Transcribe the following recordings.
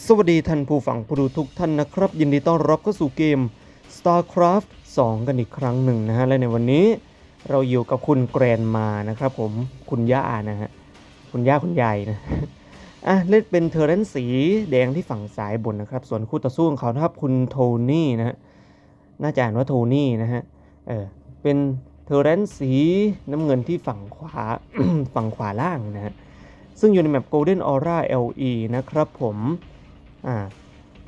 สวัสดีท่านผู้ฟังผู้ดูทุกท่านนะครับ ยินดีต้อนรับเข้าสู่เกม StarCraft 2 กันอีกครั้งหนึ่งนะฮะ และในวันนี้เราอยู่กับคุณแกรนมานะครับผมคุณย่านะฮะ คุณย่าคุณยายนะอะเล่นเป็นเทอร์เรนสีแดงที่ฝั่งซ้ายบนนะครับ ส่วนคู่ต่อสู้ของเขานะครับคุณโทนี่นะฮะน่าจะอ่านว่าโทนี่นะฮะเออเป็นเทอร์เรนสีน้ำเงินที่ฝั่งขวาฝั่งขวาล่างนะฮะซึ่งอยู่ในแมป Golden Aura LE นะครับผม อ่า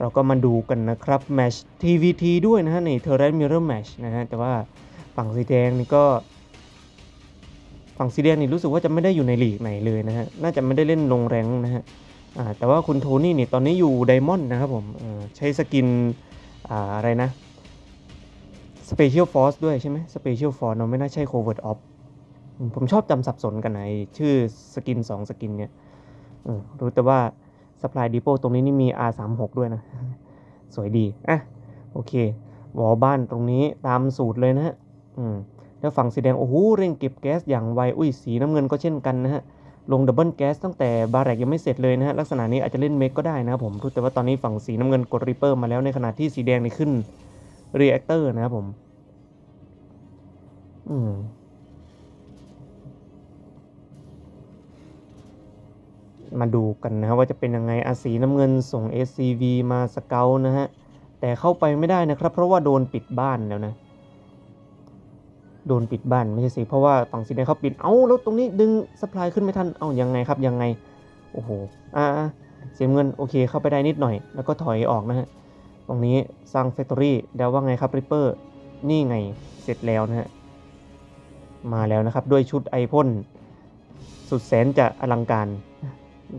เราก็มาดูกันนะครับ Match TVT ด้วยนะฮะใน t e r r a n Mirror Match นะฮะแต่ว่าฝั่งสีแดงนี่ก็ ฝั่งสีแดงนี่รู้สึกว่าจะไม่ได้อยู่ในลีกไหนเลยนะฮะน่าจะไม่ได้เล่นลงแรงนะฮะอ่าแต่ว่าคุณโทนี่นี่ตอนนี้อยู่ไดมอนด์นะครับผมใช้สกินอ่าอะไรนะ Special Force ด้วยใช่ไหม Special Force เนอะไม่น่าใช่ Covert Op อืมผมชอบจำสับสนกันไอ้ชื่อสกิน 2 สกินเนี่ยรู้แต่ว่า Supply Depot ตรงนี้นี่มี R36 ด้วยนะ สวยดี อะ โอเควอลบ้านตรงนี้ตามสูตรเลยนะฮะ อืม แล้วฝั่งสีแดง โอ้โห เร่งเก็บแก๊สอย่างไว อุ้ย สีน้ำเงินก็เช่นกันนะฮะ ลงดับเบิลแก๊สตั้งแต่บาร์แรกยังไม่เสร็จเลยนะฮะ ลักษณะนี้อาจจะเล่นเมกก็ได้นะครับผมรู้แต่ว่าตอนนี้ฝั่งสีน้ำเงินกดริปเปอร์มาแล้วในขณะที่สีแดงนี่ขึ้นเรีแอคเตอร์นะครับผม อืม มาดูกันนะฮะว่าจะเป็นยังไงอาสีน้ำเงินส่ง SCV มาสเกลนะฮะ แต่เข้าไปไม่ได้นะครับ เพราะว่าโดนปิดบ้านแล้วนะ โดนปิดบ้านไม่ใช่สิ เพราะว่าฝั่งสีแดงเขาปิด เอ้าแล้วตรงนี้ดึงสปายขึ้นไม่ทัน เอ้ายังไงครับยังไง โอ้โห อ่าเสียเงินโอเคเข้าไปได้นิดหน่อย แล้วก็ถอยออกนะฮะ ตรงนี้สร้างแฟคทอรี่เดาว่าไงครับริปเปอร์นี่ไงเสร็จแล้วนะฮะ มาแล้วนะครับด้วยชุดไอพ่นสุดแสนจะอลังการ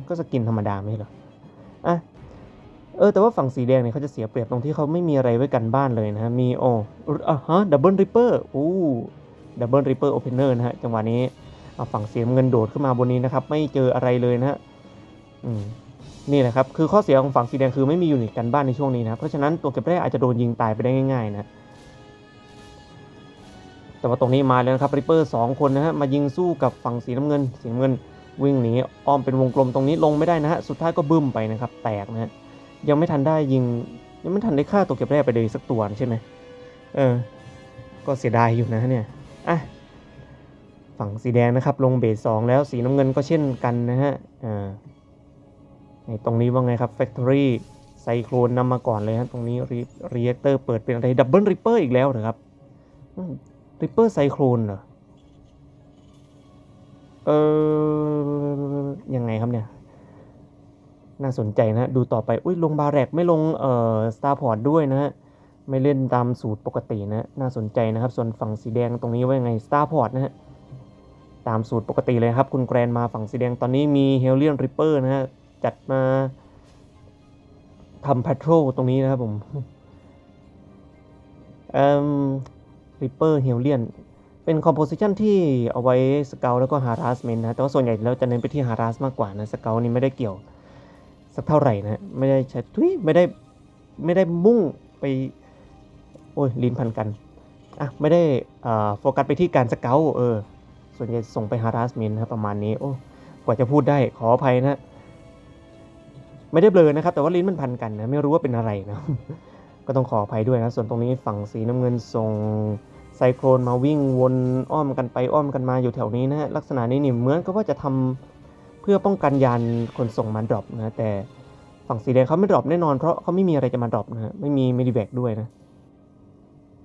ก็สกินธรรมดาไม่หรออะเออแต่ว่าฝั่งสีแดงเนี่ยเขาจะเสียเปรียบตรงที่เขาไม่มีอะไรไว้กันบ้านเลยนะฮะมีโอ้อะฮะดับเบิลริปเปอร์อู้ดับเบิลริปเปอร์โอเพนเนอร์นะฮะจังหวะนี้เอาฝั่งเสียเงินโดดขึ้นมาบนนี้นะครับ ไม่เจออะไรเลยนะฮะอืมนี่แหละครับคือข้อเสียของฝั่งสีแดงคือไม่มียูนิตกันบ้านในช่วงนี้นะเพราะฉะนั้นตัวเก็บแร่อาจจะโดนยิงตายไปได้ง่ายๆนะแต่ว่าตรงนี้มาแล้วนะครับริปเปอร์สองคนนะฮะมายิงสู้กับฝั่งสีน้ำเงินสีน้ำเงิน วิ่งหนีอ้อมเป็นวงกลมตรงนี้ลงไม่ได้นะฮะ สุดท้ายก็บึ้มไปนะครับ แตกนะฮะ ยังไม่ทันได้ยิง ยังไม่ทันได้ฆ่าตัวเก็บแร่ไปเลยสักตัวใช่ไหมเออ ก็เสียดายอยู่นะเนี่ย อะ ฝั่งสีแดงนะครับ ลงเบสสองแล้วสีน้ำเงินก็เช่นกันนะฮะ อ่า ในตรงนี้ว่าไงครับ Factory ไซโครนนำมาก่อนเลยฮะ ตรงนี้รีแอคเตอร์เปิดเป็นอะไรดับเบิลริปเปอร์อีกแล้วนะครับริปเปอร์ไซโครนเหรอ เออยังไงครับเนี่ย น่าสนใจนะ ดูต่อไป อุ้ยลงบาแรกไม่ลงเอ่อสตาร์พอร์ตด้วยนะฮะ ไม่เล่นตามสูตรปกตินะ น่าสนใจนะครับ ส่วนฝั่งสีแดงตรงนี้ว่ายังไงสตาร์พอร์ตนะฮะ ตามสูตรปกติเลยครับ คุณแกรนมาฝั่งสีแดงตอนนี้มีเฮลเลียนริปเปอร์นะฮะ จัดมาทำ p พ t โ o l ตรงนี้นะครับผมเอ่อริปเปอร์เฮลเลียน เป็นคอมโพสิชันที่เอาไว้สเกลแล้วก็ฮาร์ s สเมนนะ แต่ว่าส่วนใหญ่แล้วจะเน้นไปที่ฮาร์ s มากกว่านะสเกลนี่ไม่ได้เกี่ยว สักเท่าไหร่นะ ไม่ได้ใช้ทุยไม่ได้ไม่ได้มุ่งไป โอ้ยลิ้นพันกันอะไม่ได้อ่าโฟกัสไปที่การสเกลเออ ส่วนใหญ่ส่งไปฮาร์ s สเมนนะประมาณนี้ โอ้กว่าจะพูดได้ขออภัยนะ ไม่ได้เบลอนะครับ แต่ว่าลิ้นมันพันกันนะ ไม่รู้ว่าเป็นอะไรนะ ก็ต้องขออภัยด้วยนะ ส่วนตรงนี้ฝั่งสีน้ำเงินส่ง ไซโครนมาวิ่งวนอ้อมกันไปอ้อมกันมาอยู่แถวนี้นะฮะลักษณะนี้นี่เหมือนกับว่าจะทำเพื่อป้องกันยานขนส่งมาดรอปนะแต่ฝั่งสีแดงเขาไม่ดรอปแน่นอนเพราะเขาไม่มีอะไรจะมาดรอปนะฮะไม่มีมิดิแบกด้วยนะ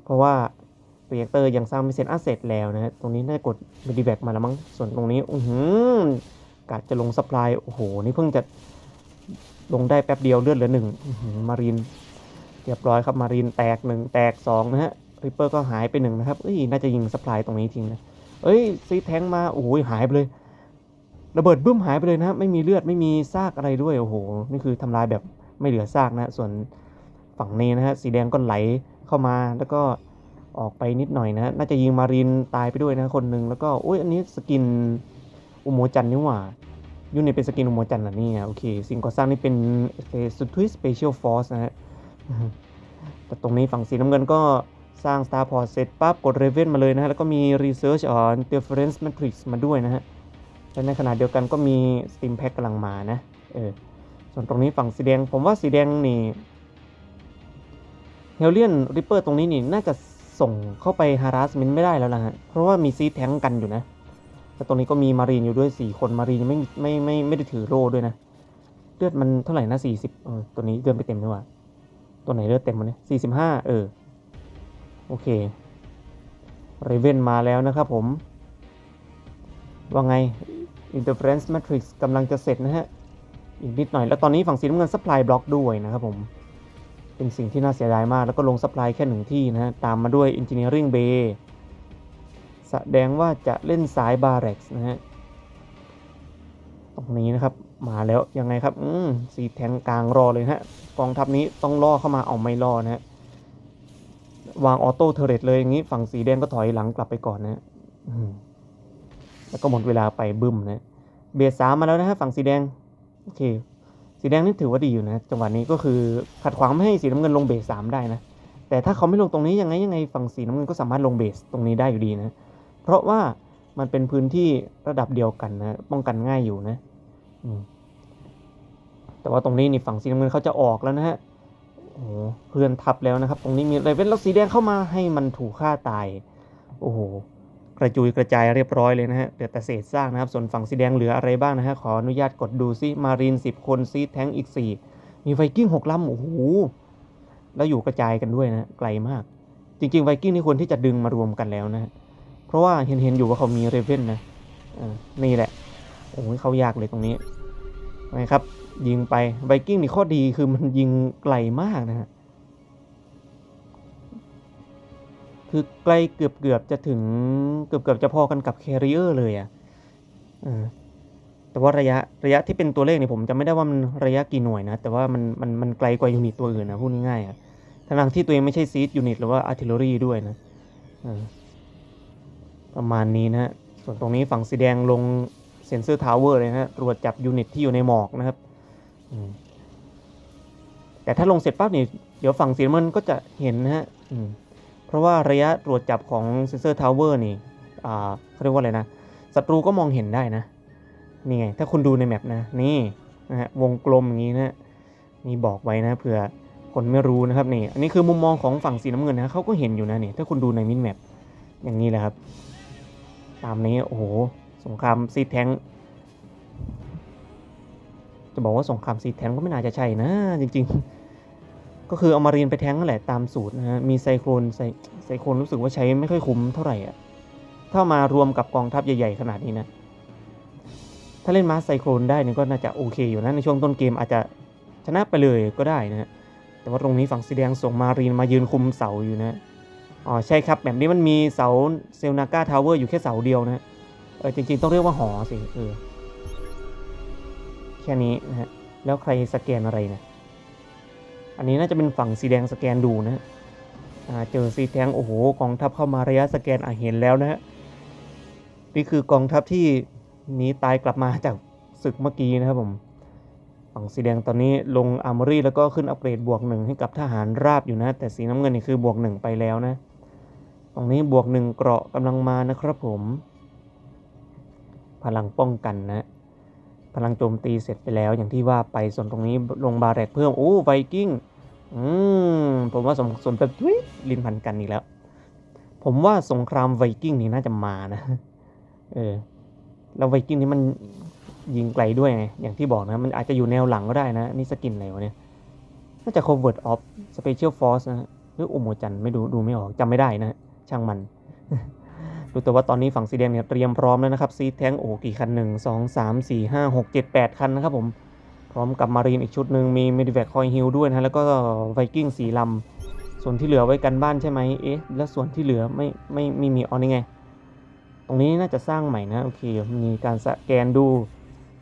เพราะว่าเรียกเตอร์ยังสร้างไม่เสร็จอาเสร็จแล้วนะฮะตรงนี้น่าจะกดมิดิแบกมาแล้วมั้งส่วนตรงนี้อือหือกะจะลงสป라이โอ้โหนี่เพิ่งจะลงได้แป๊บเดียวเลือดเหลือหนึ่งอือหือมารีนเรียบร้อยครับมารีนแตกหนึ่งแตกสองนะฮะ ริปเปอร์ก็หายไปหนึ่งนะครับ เอ้ย น่าจะยิงสป라이ตรงนี้ทิ้งนะ เอ้ย ซีแทงมา โอ้โห หายไปเลย ระเบิดบึ้มหายไปเลยนะไม่มีเลือด ไม่มีซากอะไรด้วย โอ้โห นี่คือทำลายแบบไม่เหลือซากนะ ส่วนฝั่งนี้นะฮะ สีแดงก็ไหลเข้ามา แล้วก็ออกไปนิดหน่อยนะ น่าจะยิงมารีนตายไปด้วยนะคนหนึ่งแล้วก็โอ้ย อันนี้สกินอุโมจันนี่หว่ายูนิตเป็นสกินอุโมจันเหรอเนี่ย โอเค สิ่งก่อสร้างนี่เป็นสุดทวิสเปเชียลฟอร์สนะฮะ แต่ตรงนี้ฝั่งสีน้ำเงินก็ สร้าง Star Port เสร็จปั๊บกด Raven มาเลยนะฮะ แล้วก็มี Research on Difference Matrix มาด้วยนะฮะ และในขณะเดียวกันก็มี Steam Pack กำลังมานะ เออ ส่วนตรงนี้ฝั่งสีแดง ผมว่าสีแดงนี่เฮลเลียนริปเปอร์ตรงนี้นี่น่าจะส่งเข้าไปฮาร์ s ส e ม t ไม่ได้แล้วนะฮะ เพราะว่ามีซีแทงกันอยู่นะ แต่ตรงนี้ก็มีมารีนอยู่ด้วย 4 คนมารีนไม่ไม่ไม่ไม่ได้ถือโล่ด้วยนะ เลือดมันเท่าไหร่นะ40เออตัวนี้เดินไปเต็มด้วยว่ะตัวไหนเลือดเต็มวะเนี่ย45 เออ โอเคเรเวนมาแล้วนะครับผม ว่าไง Interference Matrix กำลังจะเสร็จนะฮะ อีกนิดหน่อย แล้วตอนนี้ฝั่งสีน้ำเงิน supply block ด้วยนะครับผม เป็นสิ่งที่น่าเสียดายมาก แล้วก็ลง supply แค่หนึ่งที่นะฮะ ตามมาด้วย engineering bay แสดงว่าจะเล่นสาย barracks นะฮะ ตรงนี้นะครับ มาแล้ว ยังไงครับ อืมสีแทงกลางรอเลยฮะ กองทัพนี้ต้องล่อเข้ามาเอาไม่ล่อนะฮะ วางออโต้เทเรตเลยอย่างนี้ ฝั่งสีแดงก็ถอยหลังกลับไปก่อนนะแล้วก็หมดเวลาไปบึ้มนะ เบสสามมาแล้วนะฮะฝั่งสีแดง โอเค สีแดงนี่ถือว่าดีอยู่นะ จังหวะนี้ก็คือขัดขวางไม่ให้สีน้ำเงินลงเบสสามได้นะ แต่ถ้าเขาไม่ลงตรงนี้ยังไงยังไงฝั่งสีน้ำเงินก็สามารถลงเบสตรงนี้ได้อยู่ดีนะ เพราะว่ามันเป็นพื้นที่ระดับเดียวกันนะ ป้องกันง่ายอยู่นะอืแต่ว่าตรงนี้นี่ฝั่งสีน้ำเงินเขาจะออกแล้วนะฮะ โอ้เพื่อนทับแล้วนะครับ ตรงนี้มีอะไรเป็นแล้วสีแดงเข้ามาให้มันถูกฆ่าตาย โอ้โหกระจุยกระจายเรียบร้อยเลยนะฮะเหลือแต่เศษซากนะครับ ส่วนฝั่งสีแดงเหลืออะไรบ้างนะฮะ ขออนุญาตกดดูซิ มารีน 10 คนซีแทงอีก 4 มีไวกิ้ง6ลำโอ้โห แล้วอยู่กระจายกันด้วยนะ ไกลมาก จริงๆไวกิ้งนี่ควรที่จะดึงมารวมกันแล้วนะ เพราะว่าเห็นเห็นอยู่ว่าเขามีเรเวนนะอ่านี่แหละ โอ้โหเขายากเลยตรงนี้นะครับ ยิงไปไวกิ้งนี่ข้อดีคือมันยิงไกลมากนะฮะคือไกลเกือบเกือบจะถึงเกือบเกือบจะพอกันกับแคริเออร์เลยอะ่ะแต่ว่าระยะระยะที่เป็นตัวเลขเนี่ยผมจำไม่ได้ว่ามันระยะกี่หน่วยนะ แต่ว่ามันมันมันไกลกว่ายูนิตตัวอื่นนะพูดง่ายๆอะ่ะทั้งที่ตัวเองไม่ใช่ซีดยูนิตหรือว่าอาร์ติเลอรี่ด้วยนะอ่าประมาณนี้นะส่วนตรงนี้ฝั่งสีแดงลงเซนเซอร์ทาวเวอร์เลยนะตรวจจับยูนิตที่อยู่ในหมอกนะครับ แต่ถ้าลงเสร็จปั๊บนี่เดี๋ยวฝั่งสีน้ำเงินก็จะเห็นนะฮะเพราะว่าระยะตรวจจับของเซนเซอร์ทาวเวอร์นี่เขาเรียกว่าอะไรนะศัตรูก็มองเห็นได้นะ นี่ไง ถ้าคุณดูในแมปนะ นี่นะฮะวงกลมอย่างนี้นะนี่บอกไว้นะเผื่อคนไม่รู้นะครับนี่ อันนี้คือมุมมองของฝั่งสีน้ำเงินนะเขาก็เห็นอยู่นะนี่ถ้าคุณดูในมินแมปอย่างนี้แหละครับ ตามนี้โอ้โหสงครามซีแทง จะบอกว่าสงครามซีแทงก็ไม่น่าจะใช่นะจริง ๆ ก็คือเอามารีนไปแทงนั่นแหละตามสูตรนะฮะมีไซโครนไซไซโครนรู้สึกว่าใช้ไม่ค่อยคุ้มเท่าไหร่อะถ้ามารวมกับกองทัพใหญ่ๆขนาดนี้นะ ถ้าเล่นมาสไซโครนได้นี่ก็น่าจะโอเคอยู่นะในช่วงต้นเกมอาจจะชนะไปเลยก็ได้นะฮะแต่ว่าตรงนี้ฝั่งสีแดงส่งมารีนมายืนคุมเสาอยู่นะอ๋อใช่ครับแบบนี้มันมีเสาเซลนาก้าทาวเวอร์อยู่แค่เสาเดียวนะฮะเออจริงๆต้องเรียกว่าหอสิเออ แค่นี้นะฮะ แล้วใครสแกนอะไรนะอันนี้น่าจะเป็นฝั่งสีแดงสแกนดูนะเจอสีแดงโอ้โหกองทัพเข้ามาระยะสแกนอะเห็นแล้วนะฮะ นี่คือกองทัพที่หนีตายกลับมาจากศึกเมื่อกี้นะครับผม ฝั่งสีแดงตอนนี้ลงอาร์มอรี่แล้วก็ขึ้นอัปเกรดบวกหนึ่งให้กับทหารราบอยู่นะ แต่สีน้ำเงินนี่คือบวกหนึ่งไปแล้วนะ ตรงนี้บวกหนึ่งเกราะกำลังมานะครับผม พลังป้องกันนะ พลังโจมตีเสร็จไปแล้ว อย่างที่ว่าไปส่วนตรงนี้ลงบาแรกเพิ่มโอ้ไวกิ้งอืมผมว่าสมสมแบบลินพันกันอีกแล้ว ผมว่าสงครามไวกิ้งนี่น่าจะมานะเออแล้วไวกิ้งนี่มันยิงไกลด้วยไงอย่างที่บอกนะ มันอาจจะอยู่แนวหลังก็ได้นะ นี่สกินอะไรวะเนี่ยน่าจะ Covert of Special Force นะหรือโอโมจันไม่ดูดูไม่ออกจำไม่ได้นะ ช่างมัน ดูแต่ว่าตอนนี้ฝั่งสีแดงเนี่ยเตรียมพร้อมแล้วนะครับซีแทงโอ้กี่คันหนึ่งสองสามสี่ห้าหกเจ็ดแปดคันนะครับผม พร้อมกับมารีนอีกชุดหนึ่งมีมิดิแวคคอยฮิลด้วยนะแล้วก็ไวกิ้งสี่ลำส่วนที่เหลือไว้กันบ้านใช่ไหมเอ๊ะแล้วส่วนที่เหลือไม่ไม่ไม่มีอ๋อนี่ไง ตรงนี้น่าจะสร้างใหม่นะโอเคมีการสแกนดู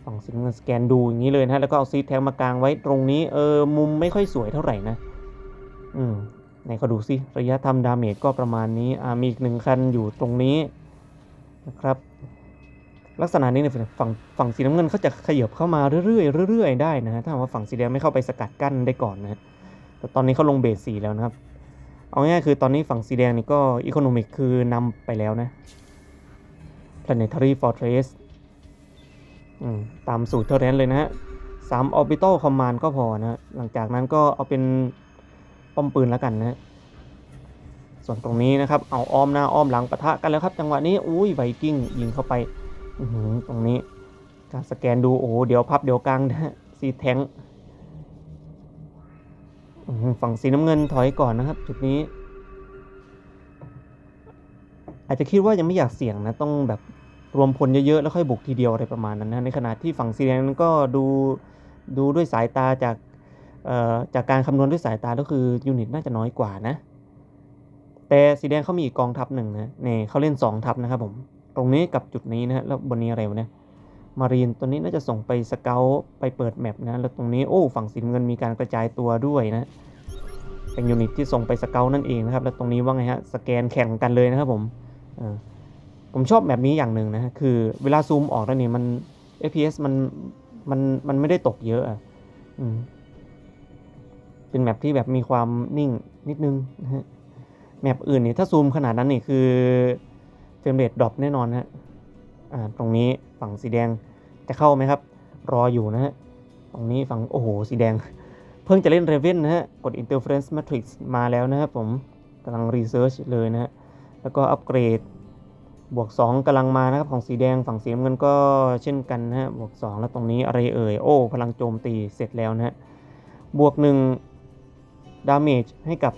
ฝั่งสีน้ำเงินสแกนดูอย่างนี้เลยนะฮะแล้วก็เอาซีแทงมากางไว้ตรงนี้เออมุมไม่ค่อยสวยเท่าไหร่นะ อืม ไหนก็ดูสิระยะทำดาเมจก็ประมาณนี้มีอีกหนึ่งคันอยู่ตรงนี้นะครับ ลักษณะนี้เนี่ยฝั่งฝั่งสีน้ำเงินเขาจะขยับเข้ามาเรื่อยๆเรื่อยๆได้นะฮะถ้าว่าฝั่งสีแดงไม่เข้าไปสกัดกั้นได้ก่อนนะฮะแต่ตอนนี้เขาลงเบสสีแล้วนะครับ เอาง่ายๆคือตอนนี้ฝั่งสีแดงนี่ก็อีโคโนมิกคือนำไปแล้วนะ planetary fortress ตามสูตรเท่านั้นเลยนะฮะสามออร์บิทัลคอมมานด์ก็พอนะ หลังจากนั้นก็เอาเป็น ป้อมปืนแล้วกันนะส่วนตรงนี้นะครับ เอาอ้อมหน้าอ้อมหลังปะทะกันแล้วครับ จังหวะนี้อุ้ยไวกิ้งยิงเข้าไปอื้อหือตรงนี้ การสแกนดูโอ้โหเดี๋ยวพับเดี๋ยวกลางนะซีแทงฝั่งสีน้ำเงินถอยก่อนนะครับ จุดนี้ อาจจะคิดว่ายังไม่อยากเสี่ยงนะ ต้องแบบรวมพลเยอะๆ แล้วค่อยบุกทีเดียวอะไรประมาณนั้นนะในขณะที่ฝั่งสีแดงนั้นก็ดูดูด้วยสายตาจาก จากการคำนวณด้วยสายตาก็คือยูนิตน่าจะน้อยกว่านะ แต่สีแดงเขามีอีกกองทัพหนึ่งนะเนี่ยเขาเล่น 2 ทัพนะครับผม ตรงนี้กับจุดนี้นะแล้วบนนี้อะไรวะเนี่ยมารีนตัวนี้น่าจะส่งไปสเกลไปเปิดแมปนะ แล้วตรงนี้โอ้ฝั่งสีเงินมีการกระจายตัวด้วยนะ เป็นยูนิตที่ส่งไปสเกลนั่นเองนะครับ แล้วตรงนี้ว่าไงฮะสแกนแข่งกันเลยนะครับผมผมชอบแบบนี้อย่างหนึ่งนะคือเวลาซูมออกแล้วเนี่ยมัน FPS มันมันมันไม่ได้ตกเยอะอะอืม เป็นแมปที่แบบมีความนิ่งนิดนึงนะฮะแมปอื่นนี่ถ้าซูมขนาดนั้นนี่คือเฟรมเรทดรอปแน่นอนนะฮะอ่าตรงนี้ฝั่งสีแดงจะเข้าไหมครับ รออยู่นะฮะตรงนี้ฝั่งโอ้โหสีแดง เพิ่งจะเล่น Raven นะฮะกด Interference Matrix มาแล้วนะครับผมกำลัง Research เลยนะฮะแล้วก็อัปเกรดบวก 2กำลังมานะครับของสีแดงฝั่งสีน้ำเงินก็เช่นกันนะฮะบวก 2 แล้วตรงนี้อะไรเอ่ยโอ้พลังโจมตีเสร็จแล้วนะฮะบวก 1 Damage ให้กับ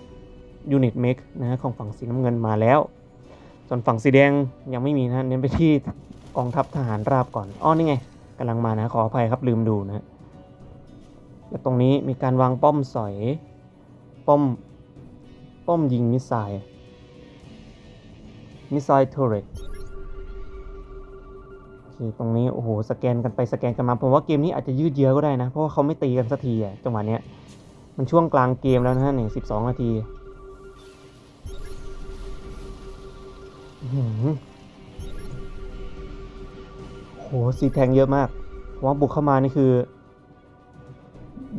Unit Make นะฮะของฝั่งสีน้ำเงินมาแล้ว ส่วนฝั่งสีแดงยังไม่มีนะเน้นไปที่กองทัพทหารราบก่อนอ้อนี่ไงกำลังมานะขออภัยครับลืมดูนะแล้วตรงนี้มีการวางป้อมสอยป้อมป้อมยิงมิสไซล์มิสไซล์ทอร์เรตตรงนี้โอ้โหสแกนกันไปสแกนกันมาผมว่าเกมนี้อาจจะยืดเยื้อก็ได้นะ เพราะว่าเขาไม่ตีกันสักทีอะจังหวะเนี้ย มันช่วงกลางเกมแล้วนะฮะนี่สิบสองนาทีอื้อหือโหซีแทงเยอะมากเพราะว่าบุกเข้ามานี่คือ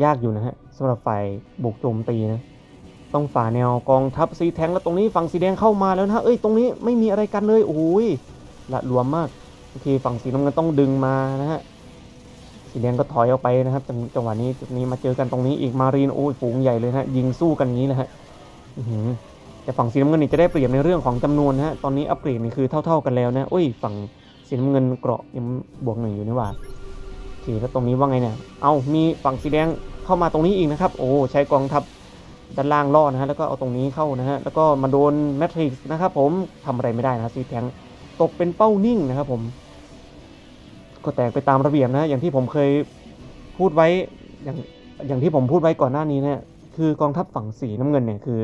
ยากอยู่นะฮะสำหรับฝ่ายบุกโจมตีนะ ต้องฝ่าแนวกองทัพสีแทงแล้วตรงนี้ฝั่งสีแดงเข้ามาแล้วนะเอ้ยตรงนี้ไม่มีอะไรกันเลยโอ้ยละรวมมากโอเคฝั่งสีน้ำเงินต้องดึงมานะฮะ สีแดงก็ถอยออกไปนะครับจังหวะนี้จุดนี้มาเจอกันตรงนี้อีกมารีนโอ้ยฝูงใหญ่เลยนะฮะยิงสู้กันนี้นะฮะแต่ฝั่งสีน้ำเงินนี่จะได้เปรียบในเรื่องของจำนวนนะฮะตอนนี้อัปเกรดนี่คือเท่า ๆกันแล้วนะโอ้ยฝั่งสีน้ำเงินเกราะยังบวกหนึ่งอยู่นี่หว่าโอเคแล้วตรงนี้ว่าไงเนี่ยเอามีฝั่งสีแดงเข้ามาตรงนี้อีกนะครับ โอ้ใช้กองทัพด้านล่างล่อนะฮะแล้วก็เอาตรงนี้เข้านะฮะแล้วก็มาโดนแมทริกซ์นะครับผมทำอะไรไม่ได้นะซีแทงตกเป็นเป้านิ่งนะครับผม ก็แตกไปตามระเบียบนะ อย่างที่ผมเคยพูดไว้อย่างอย่างที่ผมพูดไว้ก่อนหน้านี้นะคือกองทัพฝั่งสีน้ำเงินเนี่ยคือ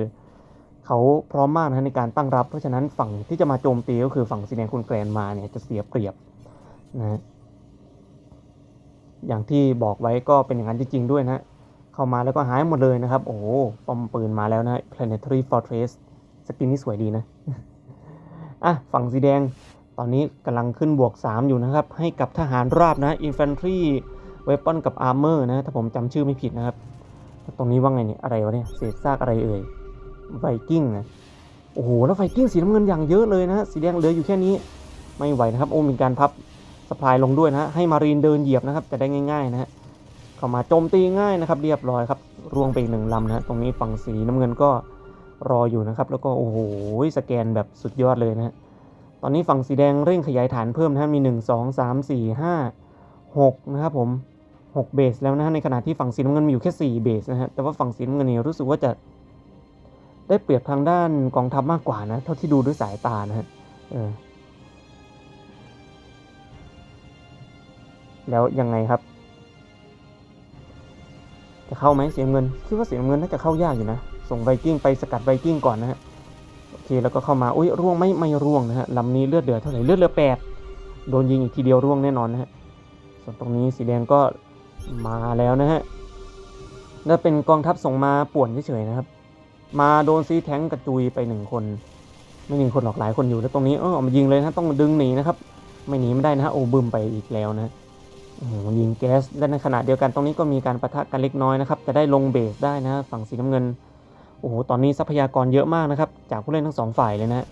เขาพร้อมมากนะในการตั้งรับ เพราะฉะนั้นฝั่งที่จะมาโจมตีก็คือฝั่งสีแดงคุณแกรนมาเนี่ยจะเสียเปรียบนะอย่างที่บอกไว้ก็เป็นอย่างนั้นจริง ๆ ด้วยนะเข้ามาแล้วก็หายหมดเลยนะครับ โอ้โหปอมปืนมาแล้วนะ Planetary Fortress สกินนี่สวยดีนะ อะ ฝั่งสีแดง ตอนนี้กำลังขึ้นบวก 3 อยู่นะครับ ให้กับทหารราบนะ Infantry Weapon กับ Armor นะ ถ้าผมจำชื่อไม่ผิดนะครับ ตรงนี้ว่าไงเนี่ย อะไรวะเนี่ย เศษซากอะไรเอ่ย ไวกิ้งนะ โอ้โห แล้วไวกิ้งสีน้ำเงินอย่างเยอะเลยนะ สีแดงเหลืออยู่แค่นี้ ไม่ไหวนะครับ โอ้มีการพับสปายลงด้วยนะ ให้มารีนเดินเหยียบนะครับ จะได้ง่ายๆนะฮะ เข้ามาโจมตีง่ายนะครับ เรียบร้อยครับ ร่วงไปหนึ่งลำนะฮะตรงนี้ฝั่งสีน้ำเงินก็รออยู่นะครับ แล้วก็โอ้โห สแกนแบบสุดยอดเลยนะฮะ ตอนนี้ฝั่งสีแดงเร่งขยายฐานเพิ่มนะฮะมี 1 2 3 4 5 6 นะครับผม 6 เบสแล้วนะฮะในขณะที่ฝั่งสีน้ำเงินมีอยู่แค่ 4 เบสนะฮะแต่ว่าฝั่งสีน้ำเงินนี่รู้สึกว่าจะได้เปรียบทางด้านกองทัพมากกว่านะ เท่าที่ดูด้วยสายตานะฮะแล้วยังไงครับ จะเข้าไหมเสียเงินคิดว่าเสียเงินน่าจะเข้ายากอยู่นะ ส่งไวกิ้งไปสกัดไวกิ้งก่อนนะฮะ โอเคแล้วก็เข้ามาอุ้ยร่วงไม่ไม่ร่วงนะฮะลำนี้เลือดเหลือดเท่าไหร่เลือดเหลือแปดโดนยิงอีกทีเดียวร่วงแน่นอนนะฮะส่วนตรงนี้สีแดงก็มาแล้วนะฮะนั่นเป็นกองทัพส่งมาป่วนเฉยๆนะครับ มาโดนซีแทงกระจุยไปหนึ่งคนไม่หนึ่งคนหรอกหลายคนอยู่แล้วตรงนี้เออมายิงเลยนะต้องดึงหนีนะครับไม่หนีไม่ได้นะฮะโอ้บึมไปอีกแล้วนะยิงแก๊สและในขณะเดียวกันตรงนี้ก็มีการประทะกันเล็กน้อยนะครับจะได้ลงเบสได้นะฝั่งสีน้ำเงิน โอ้โห ตอนนี้ทรัพยากรเยอะมากนะครับ จากผู้เล่นทั้งสองฝ่ายเลยนะ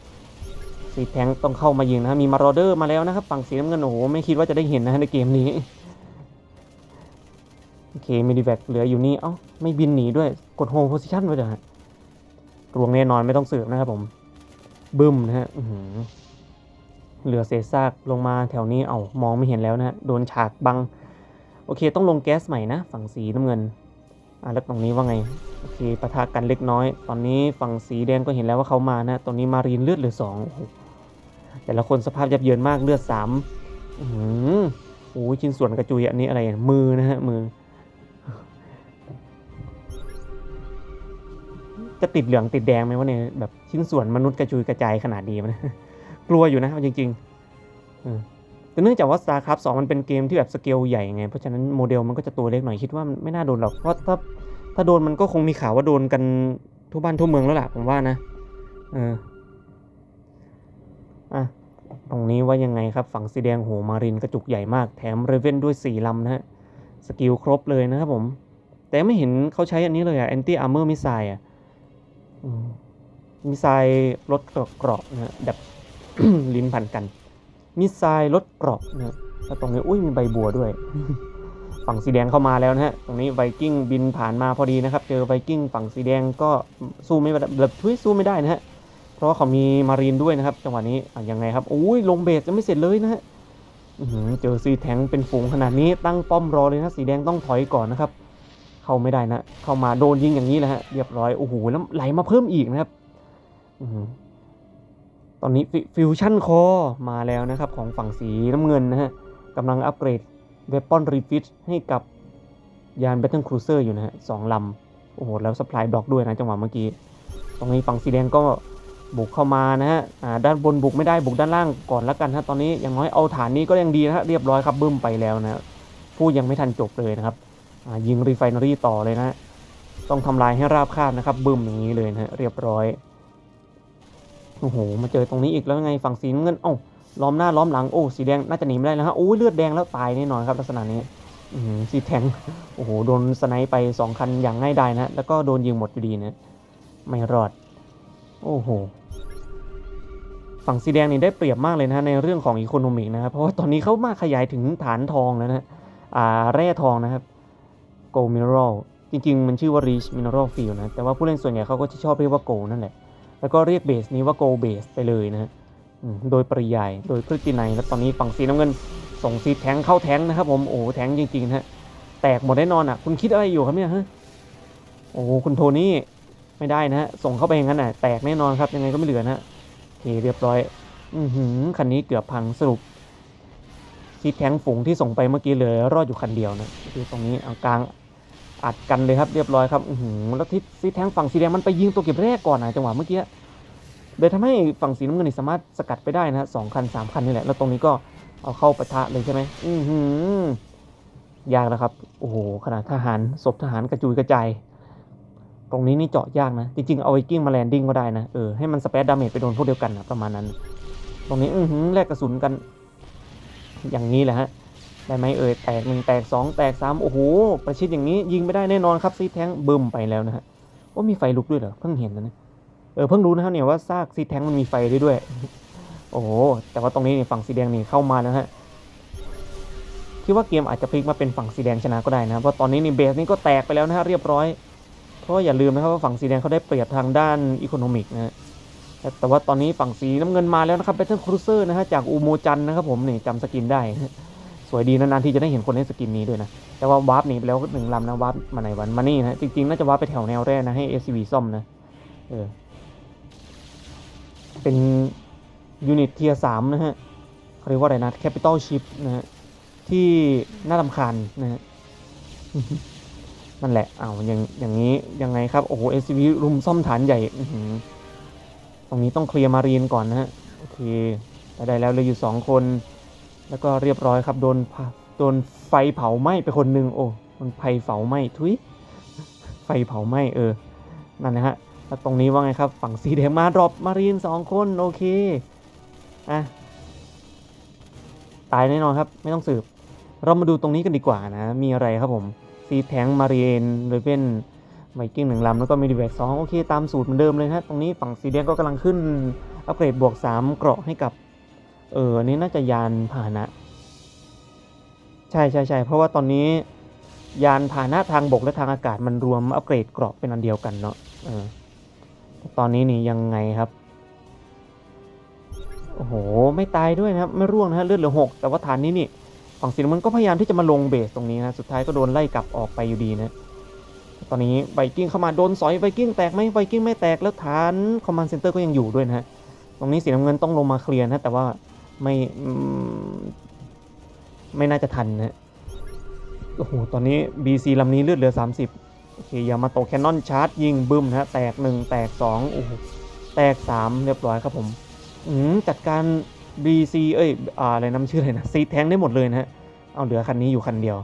สีแทงต้องเข้ามายิงนะมีมารอเดอร์มาแล้วนะครับ ฝั่งสีน้ำเงินโอ้โห ไม่คิดว่าจะได้เห็นนะในเกมนี้โอเคมิดิแบกเหลืออยู่นี่ เอ้า ไม่บินหนีด้วย กดโฮโพซิชันไว้เดี๋ยฮะรวงแน่นอนไม่ต้องสืบนะครับผม บึ้มนะฮะเหลือเศษซากลงมาแถวนี้ เอามองไม่เห็นแล้วนะฮะโดนฉากบัง โอเค ต้องลงแก๊สใหม่นะ ฝั่งสีน้ำเงิน อะแล้วตรงนี้ว่าไงโอเคปะทะกันเล็กน้อย ตอนนี้ฝั่งสีแดงก็เห็นแล้วว่าเขามานะตอนนี้มารีนเลือดเหลือสองโอ้โหแต่ละคนสภาพยับเยินมากเลือดสามอื้อหือโอ้ยชิ้นส่วนกระจุยอันนี้อะไรมือนะฮะมือ จะติดเหลืองติดแดงไหมวะเนี่ยแบบชิ้นส่วนมนุษย์กระจุยกระจายขนาดนี้มันกลัวอยู่นะเอาจริงๆเออ แต่เนื่องจากว่า StarCraft 2 มันเป็นเกมที่แบบสเกลใหญ่ไง เพราะฉะนั้นโมเดลมันก็จะตัวเล็กหน่อยคิดว่าไม่น่าโดนหรอก เพราะถ้าถ้าโดนมันก็คงมีข่าวว่าโดนกันทั่วบ้านทั่วเมืองแล้วล่ะผมว่านะ เออ อะ ตรงนี้ว่ายังไงครับ ฝั่งสีแดงโหมารินกระจุกใหญ่มาก แถมเรเวนด้วย4ลำนะฮะ สกิลครบเลยนะครับผม แต่ไม่เห็นเขาใช้อันนี้เลยอะแอนตี้อาร์เมอร์มิสไซอะมิสไซลดเกราะนะฮะแบบลิ้นพันกัน มิสไซลดเกราะนะแล้วตรงนี้อุ้ยมีใบบัวด้วย ฝั่งสีแดงเข้ามาแล้วนะฮะ ตรงนี้ไวกิ้งบินผ่านมาพอดีนะครับ เจอไวกิ้งฝั่งสีแดงก็สู้ไม่ได้แบบทุยสู้ไม่ได้นะฮะ เพราะว่าเขามีมารีนด้วยนะครับ จังหวะนี้อะยังไงครับอุ้ยลงเบสจะไม่เสร็จเลยนะฮะเจอซีแทงเป็นฝูงขนาดนี้ตั้งป้อมรอเลยนะสีแดงต้องถอยก่อนนะครับ เข้าไม่ได้นะ เข้ามาโดนยิงอย่างนี้แหละฮะเรียบร้อยโอ้โหแล้วไหลมาเพิ่มอีกนะครับ อื้อหือตอนนี้ฟิวชั่นคอมาแล้วนะครับ ของฝั่งสีน้ำเงินนะฮะกำลังอัปเกรดเวปอนรีฟิตให้กับยาน Battle Cruiser อยู่นะฮะสองลำ โอ้โห แล้วสปายบล็อกด้วยนะจังหวะเมื่อกี้ ตรงนี้ฝั่งสีแดงก็บุกเข้ามานะฮะอ่าด้านบนบุกไม่ได้บุกด้านล่างก่อนแล้วกันฮะตอนนี้อย่างน้อยเอาฐานนี้ก็ยังดีนะฮะเรียบร้อยครับบึ้มไปแล้วนะพูดยังไม่ทันจบเลยนะครับอ่ายิงรีไฟนอรี่ต่อเลยนะ ต้องทำลายให้ราบคาบนะครับบึ้มอย่างนี้เลยนะฮะเรียบร้อย โอ้โห มาเจอตรงนี้อีกแล้วไงฝั่งสีน้ำเงิน เอ้า ล้อมหน้าล้อมหลัง โอ้ สีแดงน่าจะหนีไม่ได้แล้วฮะ โอ้ยเลือดแดงแล้วตายแน่นอนครับลักษณะนี้อสีแทง โอ้โห โดนสไนป์ไปสองคันอย่างง่ายดายนะ แล้วก็โดนยิงหมดอยู่ดีนะ ไม่รอด โอ้โห ฝั่งสีแดงนี่ได้เปรียบมากเลยนะในเรื่องของอีโคโนมิกนะครับ เพราะว่าตอนนี้เขามาขยายถึงฐานทองแล้วนะอ่าแร่ทองนะครับ Gold Mineral จริงๆ มันชื่อว่า Rich Mineral Field นะ แต่ว่าผู้เล่นส่วนใหญ่เขาก็จะชอบเรียกว่า Gold นั่นแหละ แล้วก็เรียกเบสนี้ว่า Gold Base ไปเลยนะฮะโดยปริยาย โดยพฤตินัยแล้วตอนนี้ฝั่งสีน้ำเงิน ส่งซีแทงเข้าแทงนะครับ ผมโอ้แทงจริงๆนะฮะแตกหมดแน่นอนอะ คุณคิดอะไรอยู่ครับเนี่ยฮะโอ้คุณโทนี่ไม่ได้นะฮะส่งเข้าไปอย่างนั้นอะแตกแน่นอนครับยังไงก็ไม่เหลือนะฮะโอเคเรียบร้อย อือหือคันนี้เกือบพังสรุปซีแทงฝูงที่ส่งไปเมื่อกี้เลย รอดอยู่คันเดียวนะคือตรงนี้เอากลาง อัดกันเลยครับเรียบร้อยครับอือหือแล้วที่ซีแทงฝั่งสีแดงมันไปยิงตัวเก็บแรกก่อนนะจังหวะเมื่อกี้เลยทำให้ฝั่งสีน้ำเงินนี่สามารถสกัดไปได้นะสองคันสามคันนี่แหละ แล้วตรงนี้ก็เอาเข้าปะทะเลยใช่ไหมอือหือยากแล้วครับ โอ้โห ขนาดทหารศพทหารกระจุยกระจาย ตรงนี้นี่เจาะยากนะ จริงๆ เอาไวกิ้งมาแลนดิ้งก็ได้นะ เออ ให้มันสเปซดาเมจไปโดนพวกเดียวกันนะประมาณนั้น ตรงนี้ อือหือแลกกระสุนกัน อย่างนี้แหละฮะ ได้ไหมเอ่ยแตกหนึ่งแตกสองแตกสามโอ้โห ประชิดอย่างนี้ยิงไม่ได้แน่นอนครับซีแทงบึมไปแล้วนะฮะว่ามีไฟลุกด้วยเหรอเพิ่งเห็นนะเนี่ยเออเพิ่งรู้นะครับเนี่ยว่าซากซีแทงมันมีไฟได้ด้วย โอ้โหแต่ว่าตรงนี้นี่ฝั่งสีแดงนี่เข้ามาแล้วฮะคิดว่าเกมอาจจะพลิกมาเป็นฝั่งสีแดงชนะก็ได้นะเพราะตอนนี้นี่เบสนี่ก็แตกไปแล้วนะฮะเรียบร้อย เพราะอย่าลืมนะครับว่าฝั่งสีแดงเขาได้เปรียบทางด้านอีโคโนมิกนะฮะแต่ว่าตอนนี้ฝั่งสีน้ำเงินมาแล้วนะครับ Battle Cruiser นะฮะจากอูโมจันนะครับผมนี่จำสกินได้ สวยดีนานๆที่จะได้เห็นคนเล่นสกินนี้ด้วยนะ แต่ว่าวาร์ปหนีไปแล้วหนึ่งลำนะวาร์ปมาไหนวันมานี่นะ จริงๆ น่าจะวาร์ปไปแถวแนวแรกนะ ให้ SCV ซ่อมนะ เออ เป็นยูนิตเทียสามนะฮะเขาเรียกว่าอะไรนะ Capital Ship นะฮะ ที่น่ารำคาญนะฮะนั่นแหละเอาอย่างอย่างนี้ยังไงครับ โอ้โห SCV รุมซ่อมฐานใหญ่ตรงนี้ต้องเคลียร์มารีนก่อนนะฮะ โอเคได้แล้วเลยอยู่สองคน แล้วก็เรียบร้อยครับ โดนโดนไฟเผาไหม้ไปคนหนึ่งโอ้โดนไฟเผาไหม้ทุยไฟเผาไหม้เออ นั่นนะฮะแล้วตรงนี้ว่าไงครับ ฝั่งสีแดงมาดรอปมารีนสองคน โอเค อะ ตายแน่นอนครับ ไม่ต้องสืบ เรามาดูตรงนี้กันดีกว่านะ มีอะไรครับผมซีแทงมารีนเลเว่นไวกิ้งหนึ่งลำ แล้วก็มีดีแบกสองโอเค ตามสูตรเหมือนเดิมเลยนะฮะตรงนี้ฝั่งสีแดงก็กำลังขึ้น อัปเกรดบวก 3 เกราะให้กับ เอออันนี้น่าจะยานพาหนะ ใช่ใช่ใช่เพราะว่าตอนนี้ ยานพาหนะทางบกและทางอากาศมันรวมอัปเกรดเกราะเป็นอันเดียวกันเนาะเออตอนนี้นี่ยังไงครับโอ้โห ไม่ตายด้วยนะครับ ไม่ร่วงนะฮะเลือดเหลือหกแต่ว่าฐานนี้นี่ฝั่งสีน้ำเงินก็พยายามที่จะมาลงเบสตรงนี้นะ สุดท้ายก็โดนไล่กลับออกไปอยู่ดีนะ ตอนนี้ไวกิ้งเข้ามาโดนสอยไวกิ้งแตกไหมไวกิ้งไม่แตกแล้วฐานคอมมานด์เซ็นเตอร์ก็ยังอยู่ด้วยนะฮะ ตรงนี้สีน้ำเงินต้องลงมาเคลียร์นะ แต่ว่า ไม่ไม่น่าจะทันนะโอ้โห ตอนนี้ BC ลำนี้เลือดเหลือ 30 โอเค ยามาโตแคนนอนชาร์จยิงบึ้มนะฮะแตก 1 แตก 2 โอ้โห แตก 3 เรียบร้อยครับผม อืม จัดการ BC เอ้ย อะไรน้ำชื่ออะไรนะ ซีแทงได้หมดเลยนะฮะ เอาเหลือคันนี้อยู่คันเดียว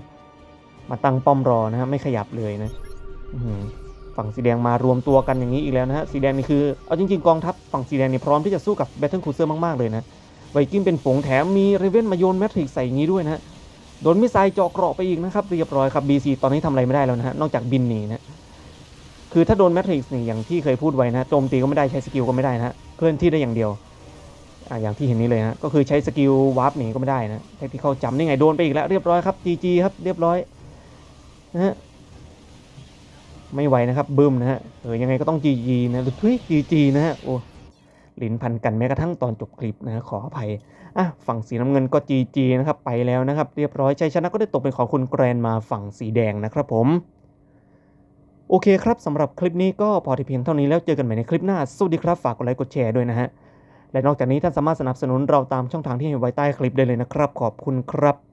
มาตั้งป้อมรอนะฮะ ไม่ขยับเลยนะ ฝั่งสีแดงมารวมตัวกันอย่างนี้อีกแล้วนะฮะ สีแดงนี่คือ เอาจริง ๆ กองทัพฝั่งสีแดงนี่พร้อมที่จะสู้กับแบทเทิลคูเซอร์มาก ๆ เลยนะ ไวกิ้งเป็นฝูงแถมมีเรเวนมาโยนแมทริกใส่งี้ด้วยนะฮะโดนมิสไซล์เจาะเกราะไปอีกนะครับเรียบร้อยครับ BC ตอนนี้ทำอะไรไม่ได้แล้วนะฮะนอกจากบินหนีนะคือถ้าโดนแมทริกนี่อย่างที่เคยพูดไว้นะโจมตีก็ไม่ได้ใช้สกิลก็ไม่ได้นะฮะเคลื่อนที่ได้อย่างเดียวอ่าอย่างที่เห็นนี้เลยนะก็คือใช้สกิลวาร์ปหนีก็ไม่ได้นะแท็กที่เขาจำนี่ไงโดนไปอีกแล้วเรียบร้อยครับ GG ครับเรียบร้อยนะฮะไม่ไหวนะครับบึ้มนะฮะเออยังไงก็ต้อง GG นะหรือทุย GG นะฮะโอ้ ลิ้นพันกันแม้กระทั่งตอนจบคลิปนะขออภัยอะฝั่งสีน้ำเงินก็ GG นะครับไปแล้วนะครับ เรียบร้อยชัยชนะก็ได้ตกเป็นของคุณแกรนมาฝั่งสีแดงนะครับผม โอเคครับสำหรับคลิปนี้ก็พอที่เพียงเท่านี้แล้วเจอกันใหม่ในคลิปหน้าสวัสดีครับฝากกดไลค์กดแชร์ด้วยนะฮะและนอกจากนี้ท่านสามารถสนับสนุนเราตามช่องทางที่ให้ไว้ใต้คลิปได้เลยนะครับ ขอบคุณครับ